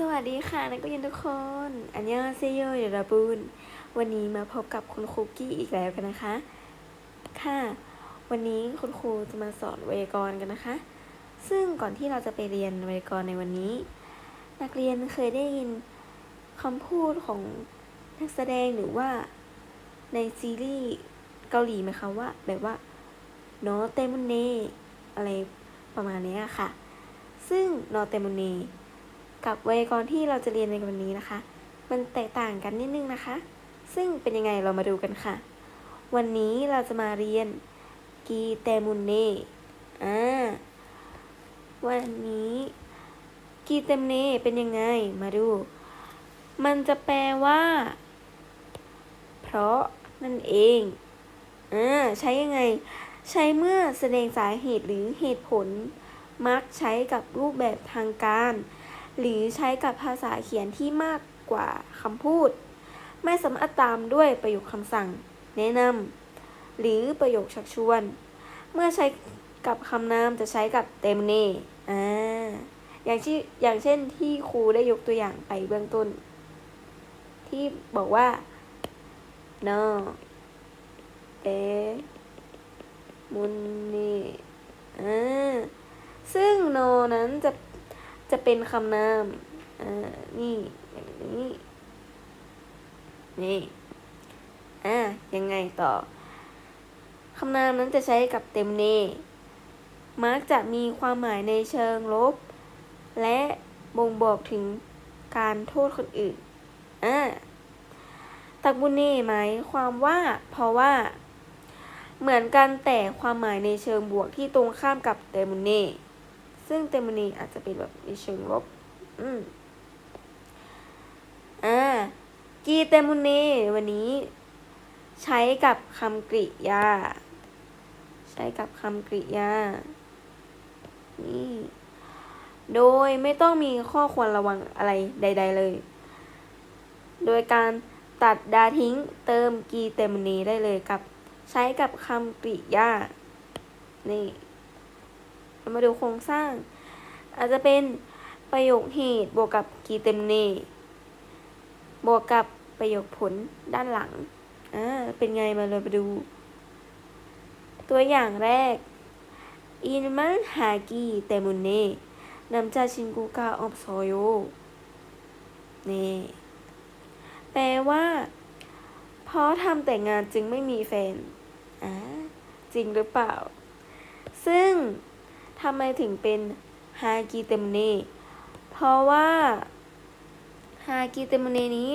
สวัสดีค่ะนักเรียนทุกคน อันยองเซโยยราบูน วันนี้มาพบกับคุณครูกี้อีกแล้วกันนะคะ ค่ะ วันนี้คุณครูจะมาสอนไวยากรณ์กันนะคะ ซึ่งก่อนที่เราจะไปเรียนไวยากรณ์ในวันนี้ นักเรียนเคยได้ยินคำพูดของนักแสดงหรือว่าในซีรีส์เกาหลีไหมคะว่า แบบว่าโนเตมุเนอะไรประมาณนี้ค่ะ ซึ่งโนเตมุเน กับไวยากรณ์ที่เราจะเรียนในวันนี้นะคะ มันแตกต่างกันนิดนึงนะคะ ซึ่งเป็นยังไงเรามาดูกันค่ะ วันนี้เราจะมาเรียนกีเตมุนเนอ่าวันนี้กีเตมเนเป็นยังไงมาดู มันจะแปลว่า เพราะนั่นเองอ่าใช้ยังไง ใช้เมื่อแสดงสาเหตุหรือเหตุผล มักใช้กับรูปแบบทางการ หรือใช้กับภาษาเขียนที่มากกว่าคำพูด ไม่สามารถตามด้วยประโยคคำสั่ง แนะนำหรือประโยคชักชวน เมื่อใช้กับคำนามจะใช้กับเต็มเนอ่าอย่างที่อย่างเช่นที่ครูได้ยกตัวอย่างไปเบื้องต้น ที่บอกว่า no เตมุนนี่อ่าซึ่ง no นั้นจะ จะเป็นคำนามอ่านี่อย่างนี้นี่อ่ายังไงต่อคำนามนั้นจะใช้กับเต็มเนมักจะมีความหมายในเชิงลบ และบ่งบอกถึงการโทษคนอื่นอ่าตักบุญเน่หมายความว่าเพราะว่า เหมือนกันแต่ความหมายในเชิงบวกที่ตรงข้ามกับเตมุเน่ ซึ่งเตมุน่อาจจะเป็นแบบในเชิงลบ อืมอ่ากีเตมุน่วันนี้ใช้กับคำกริยา ใช้กับคำกริยา นี่ โดยไม่ต้องมีข้อควรระวังอะไรใด ๆเลย โดยการตัดดาทิ้งเติมกีเตมุน่ได้เลยกับ ใช้กับคำกริยา นี่ เรามาดูโครงสร้าง อาจจะเป็นประโยคเหตุบวกกับกีเตมเน บวกกับประโยคผลด้านหลังอ่าเป็นไงมาเลยไปดู ตัวอย่างแรกอินมันฮากีเตมุนเนนำจาชินกูกาออบโซโยนี่แปลว่า เพราะทำแต่งงานจึงไม่มีแฟนอ่าจริงหรือเปล่า ซึ่ง ทำไมถึงเป็นฮากิเตมเน เพราะว่าฮากิเตมเนนี้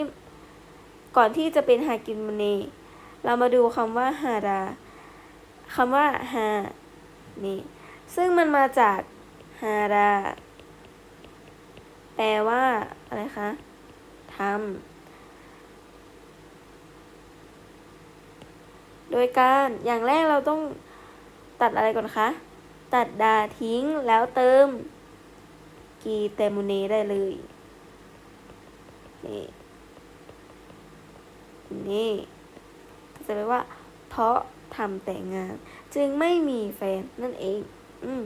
ก่อนที่จะเป็นฮากิเตมเน เรามาดูคำว่าฮาราคำว่าฮานี่ ซึ่งมันมาจากฮาราแปลว่าอะไรคะทำโดยการอย่างแรกเราต้องตัดอะไรก่อนคะ ตัดดาทิ้งแล้วเติม กีเตมุเนได้เลย นี่ นี่จะแปลว่า เพราะทำแต่งงาน จึงไม่มีแฟนนั่นเอง อืม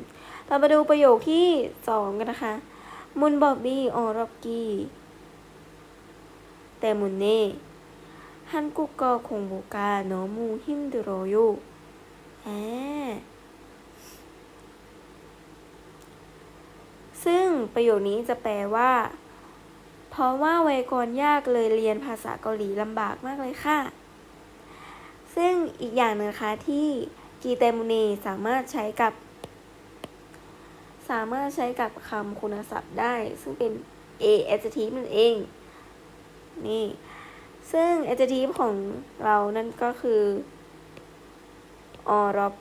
เรามาดูประโยคที่สองกันนะคะ มุนบอบบี้ออรอบกีแต่มุนเน่ฮันกุกก็คงบุกาโนมูหิมดโรโยแอา ซึ่งประโยคนี้จะแปลว่า เพราะว่าไวยากรณ์ยากเลยเรียนภาษาเกาหลีลำบากมากเลยค่ะ ซึ่งอีกอย่างหนึงนะคะที่กีเตมุนีสามารถใช้กับ สามารถใช้กับคำคุณศัพท์ได้ ซึ่งเป็น a adjective นั่นเอง นี่ ซึ่ง adjective ของเรานั่นก็คือออรอบ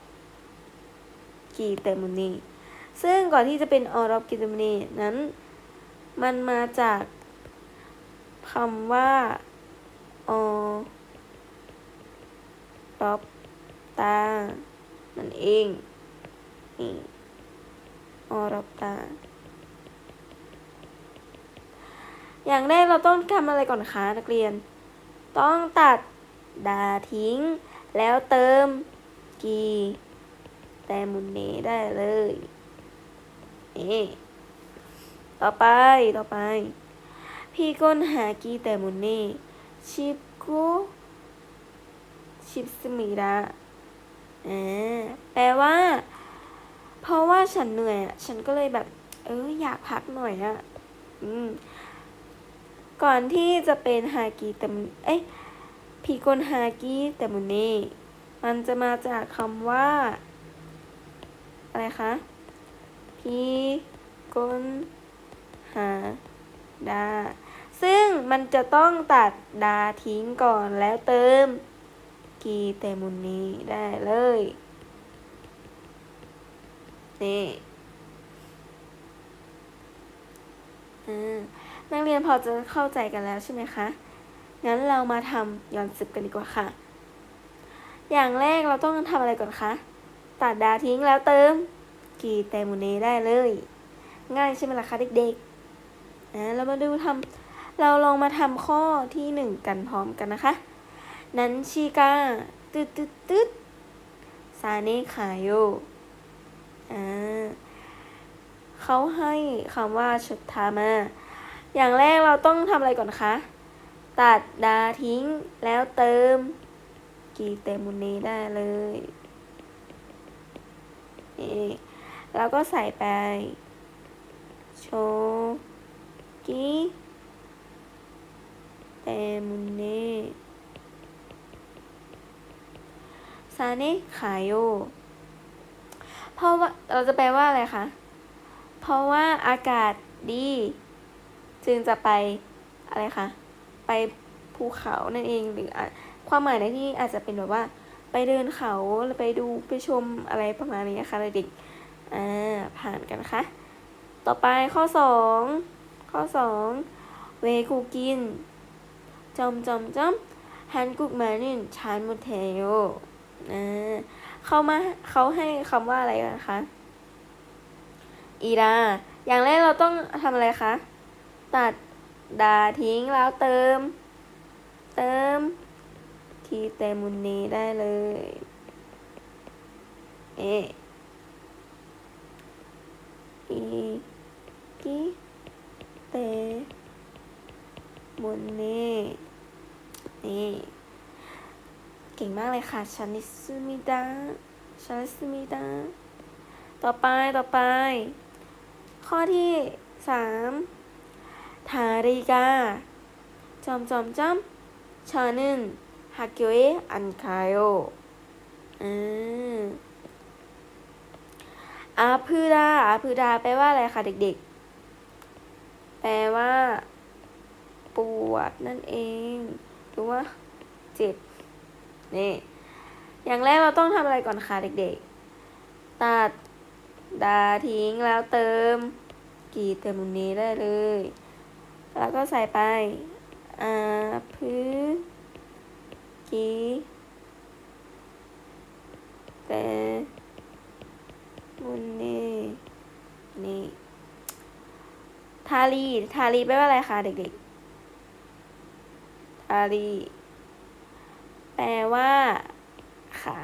กีเตมุนี ซึ่งก่อนที่จะเป็นออรอบกิตมนีนั้น มันมาจากคำว่าออรอบตา นั่นเอง นี่ออรอบตา อย่างแรกเราต้องทำอะไรก่อนคะนักเรียน ต้องตัดดาทิ้ง แล้วเติมกีแต่มุนเนได้เลย ต่อไปต่อไป พี่ก้นหากีแต่มุนนี่ชิปกูชิปสมิระอ่าแปลว่า เพราะว่าฉันเหนื่อยอะ ฉันก็เลยแบบ เอออยากพักหน่อยอะก่อนที่จะเป็นฮากีแต่มุนเอ้ยพี่กนฮากีแต่มุนนี่มันจะมาจากคำว่า อะไรคะ พีกนฮาดา ซึ่งมันจะต้องตัดดาทิ้งก่อนแล้วเติม กีเตมุนนี้ได้เลย นี่นักเรียนพอจะเข้าใจกันแล้วใช่ไหมคะ งั้นเรามาทำย้อนสิบกันดีกว่าค่ะ อย่างแรกเราต้องทำอะไรก่อนคะ ตัดดาทิ้งแล้วเติม กีเตมุนนีได้เลย ง่ายใช่ไหมล่ะคะเด็กๆอ่าเรามาดูทำเราลองมาทำข้อที่หนึ่งกันพร้อมกันนะคะ นันชิกาตึ๊ดตึ๊ดตึ๊ดซาเนคาโยอ่าเขาให้คำว่าชุดทามา อย่างแรกเราต้องทำอะไรก่อนคะ ตัดดาทิ้งแล้วเติม กีเตมุนเนได้เลยนี่ แล้วก็ใส่ไป โชกีเตมุนเนซาเนะขายโยเพราะว่าเราจะแปลว่าอะไรคะ เพราะว่าอากาศดี จึงจะไปอะไรคะ ไปภูเขานั่นเองหรือความหมายในที่อาจจะเป็นแบบว่า ไปเดินเขาไปดูไปชมอะไรประมาณนี้นะคะเด็ก อ่าผ่านกันนะคะต่อไปข้อสองข้อสองเวกูกินจอมจอมจอมฮันกุกมานินชานมุเทโยอ่าเขามาเขาให้คำว่าอะไรนะคะอีดา อย่างแรกเราต้องทำอะไรคะ ตัดดาทิ้งแล้วเติม เติม คีเตมุนนีได้เลย เออี กีเตมุนนีนี่เก่งมากเลยค่ะชานิสมิดาชานิสมิดาต่อไปต่อไป ข้อที่สามทาริกาจอมจอมจอมชานึนฮักเกเออันคายโอาพืดาอาพืดาแปลว่าอะไรคะเด็กๆ แปลว่า ปวดนั่นเองหรือว่าเจ็บนี่อย่างแรกเราต้องทำอะไรก่อนคะเด็กๆ ตัดดาทิ้งแล้วเติม กีเติมมุมนี้ได้เลย แล้วก็ใส่ไปอาพื้กีแต่มุ นนี่ นี่ ทารี ทารีแปลว่าอะไรคะเด็กๆ ทารี แปลว่า ขา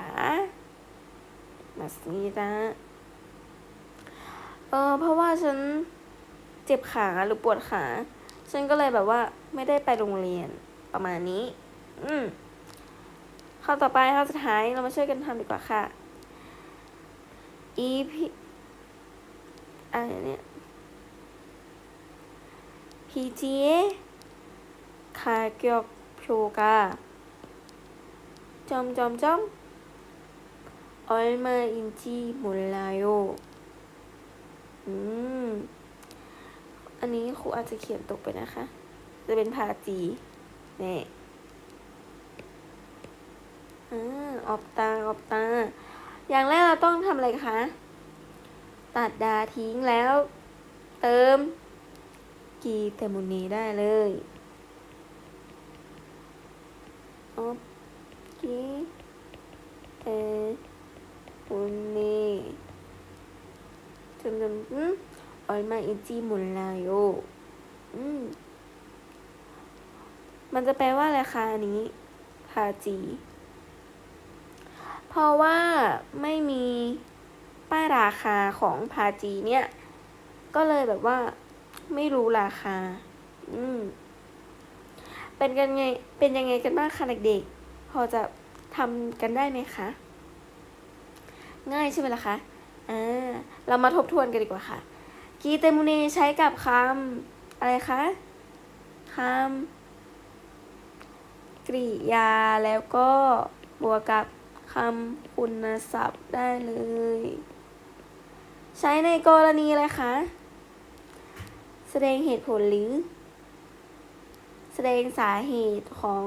มาสีนะเออเพราะว่าฉันเจ็บขาหรือปวดขา ฉันก็เลยแบบว่าไม่ได้ไปโรงเรียนประมาณนี้ อืมข้อต่อไปข้อสุดท้ายเรามาช่วยกันทำดีกว่าค่ะ EP อะไรเนี่ย PGA 가격표가 점점점 얼마인지 몰라요. อืม อันนี้ครูอาจจะเขียนตกไปนะคะ จะเป็นพาจีนี่อ่าออบตา ออบตา อย่างแรกเราต้องทำอะไรคะ ตัดดาทิ้งแล้ว เติม กีเตมุนีได้เลยโอเคเอมุนีจำนวนอืมออยมาอิจิมุนลาโยอืมมันจะแปลว่าอะไรคะอันนี้คาจี เพราะว่าไม่มีป้ายราคาของพาจีเนี่ย ก็เลยแบบว่าไม่รู้ราคา อืม เป็นกันไง เป็นยังไงกันบ้างคะเด็กๆ พอจะทำกันได้ไหมคะ ง่ายใช่ไหมล่ะคะอ่าเรามาทบทวนกันดีกว่าค่ะ กีเตมูเนใช้กับคำอะไรคะคำกริยาแล้วก็บวกกับ คำคุณศัพท์ได้เลย ใช้ในกรณีอะไรคะ แสดงเหตุผลหรือ แสดงสาเหตุของ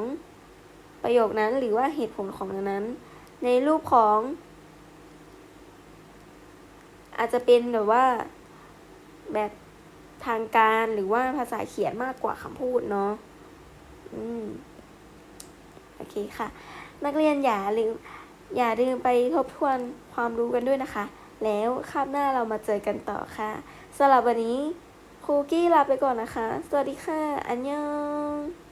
ประโยคนั้นหรือว่าเหตุผลของนั้น ในรูปของ อาจจะเป็นแบบว่าแบบทางการหรือว่าภาษาเขียนมากกว่าคำพูดเนาะ อืม โอเคค่ะ นักเรียนอย่าลืม อย่าลืมไปทบทวนความรู้กันด้วยนะคะ แล้วคาบหน้าเรามาเจอกันต่อค่ะสำหรับวันนี้ครูกี้ลาไปก่อนนะคะ สวัสดีค่ะ อันยอง